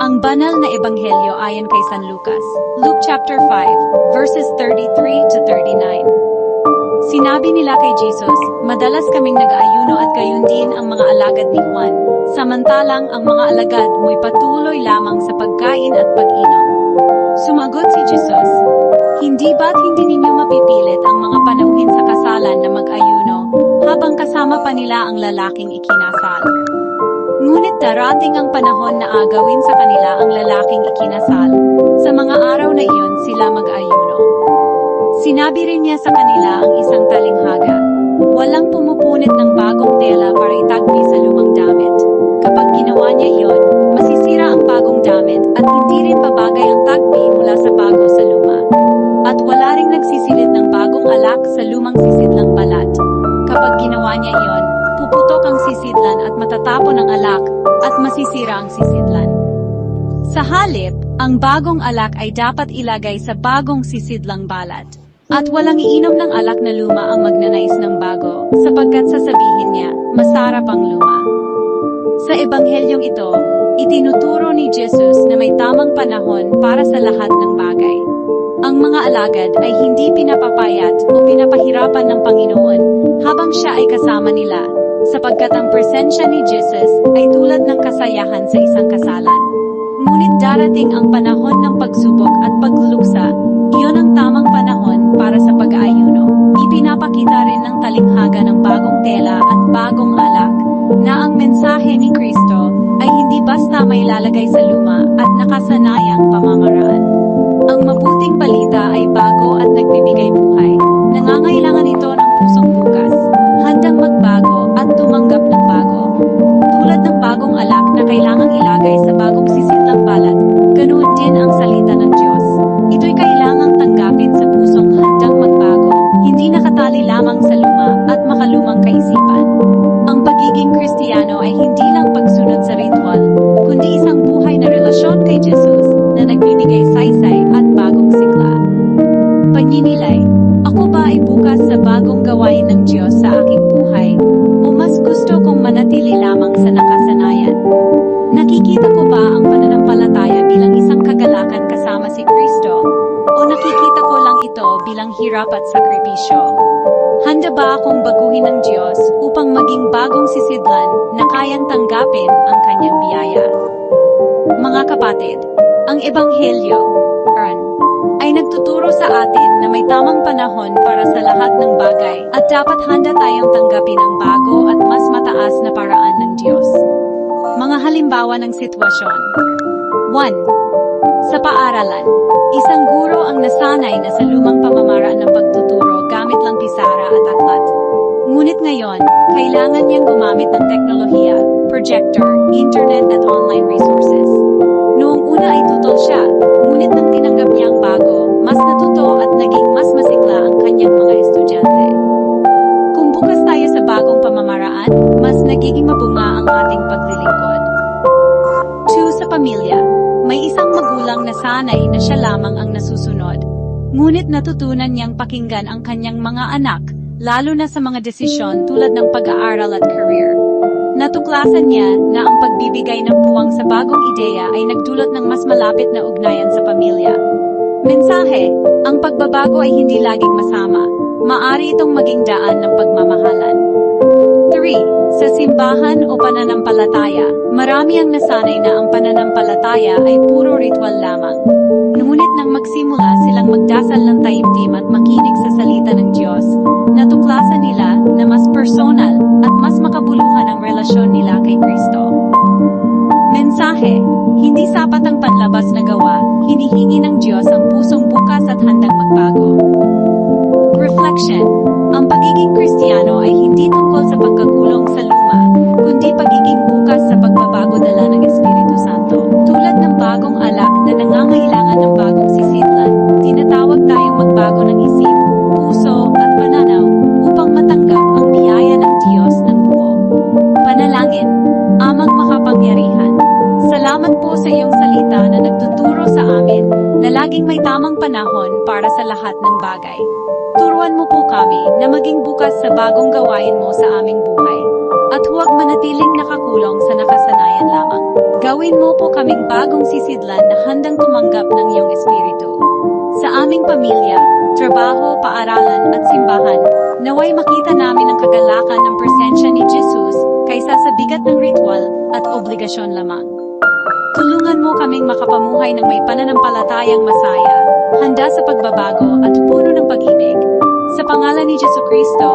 Ang banal na ebanghelyo ayon kay San Lucas. Luke chapter 5, verses 33 to 39. Sinabi nila kay Jesus, madalas kaming nag-aayuno at gayon din ang mga alagad ni Juan. Samantalang ang mga alagad mo'y patuloy lamang sa pagkain at pag-inom. Sumagot si Jesus, Hindi ba't hindi ninyo mapipilit ang mga panauhin sa kasalan na mag-ayuno habang kasama pa nila ang lalaking ikinasal? Ngunit darating ang panahon na agawin sa kanila ang lalaking ikinasal. Sa mga araw na iyon sila mag-ayuno. Sinabi rin niya sa kanila ang isang talinghaga. Walang pumupunit ng bagong tela para itagpi sa lumang damit. Kapag ginawa niya iyon, masisira ang bagong damit at hindi rin babagay ang tagpi mula sa bago sa luma. At wala ring nagsisilid ng bagong alak sa lumang sisidlang balat. Kapag ginawa niya iyon, puputok ang sisidlan at matatapon ang alak at masisira ang sisidlan. Sa halip, ang bagong alak ay dapat ilagay sa bagong sisidlang balat. At walang iinom ng alak na luma ang magnanais ng bago, sapagkat sasabihin niya, masarap ang luma. Sa ebanghelyong ito, itinuturo ni Jesus na may tamang panahon para sa lahat ng bagay. Ang mga alagad ay hindi pinapapayat o pinapahirapan ng Panginoon habang siya ay kasama nila, sapagkat ang presensya ni Jesus ay tulad ng kasayahan sa isang kasalan. Ngunit darating ang panahon ng pagsubok at pagluluksa, iyon ang tamang panahon para sa pag-aayuno. Ipinapakita rin ng talinghaga ng bagong tela at bagong alak na ang mensahe ni Kristo ay hindi basta may lalagay sa luma at nakasanayang pamamaraan. Ang mabuting balita ay bago at nagbibigay buhay. Nangangailangan ito ng ito bilang hirap at sakripisyo? Handa ba akong baguhin ng Diyos upang maging bagong sisidlan na kayang tanggapin ang kanyang biyaya? Mga kapatid, ang Ebanghelyo, Ern, ay nagtuturo sa atin na may tamang panahon para sa lahat ng bagay at dapat handa tayong tanggapin ang bago at mas mataas na paraan ng Diyos. Mga halimbawa ng sitwasyon 1. Sa paaralan, isang guro ang nasanay na sa lumang pamamaraan ng pagtuturo gamit lang pisara at aklat. Ngunit ngayon, kailangan niyang gumamit ng teknolohiya, projector, internet at online resources. Nasusunod. Ngunit natutunan niyang pakinggan ang kanyang mga anak, lalo na sa mga desisyon tulad ng pag-aaral at career. Natuklasan niya na ang pagbibigay ng puwang sa bagong ideya ay nagdulot ng mas malapit na ugnayan sa pamilya. Mensahe, ang pagbabago ay hindi laging masama. Maari itong maging daan ng pagmamahalan. 3. Sa simbahan o pananampalataya, marami ang nasanay na ang pananampalataya ay puro ritual lamang. Nang magsimula silang magdasal ng taimtim at makinig sa salita ng Diyos, natuklasan nila na mas personal at mas makabuluhan ang relasyon nila kay Kristo. Mensahe, hindi sapat ang panlabas na gawa, hinihingi ng Diyos ang pusong bukas at handang magbago. Reflection, ang pagiging Kristiyano ay hindi tungkol sa pagkakulong laging may tamang panahon para sa lahat ng bagay. Turuan mo po kami na maging bukas sa bagong gawain mo sa aming buhay. At huwag manatiling nakakulong sa nakasanayan lamang. Gawin mo po kaming bagong sisidlan na handang tumanggap ng iyong espiritu. Sa aming pamilya, trabaho, paaralan at simbahan, naway makita namin ang kagalakan ng presensya ni Jesus kaysa sa bigat ng ritual at obligasyon lamang. Tulungan mo kaming makapamuhay ng may pananampalatayang masaya, handa sa pagbabago at puno ng pag-ibig. Sa pangalan ni Jesu Kristo.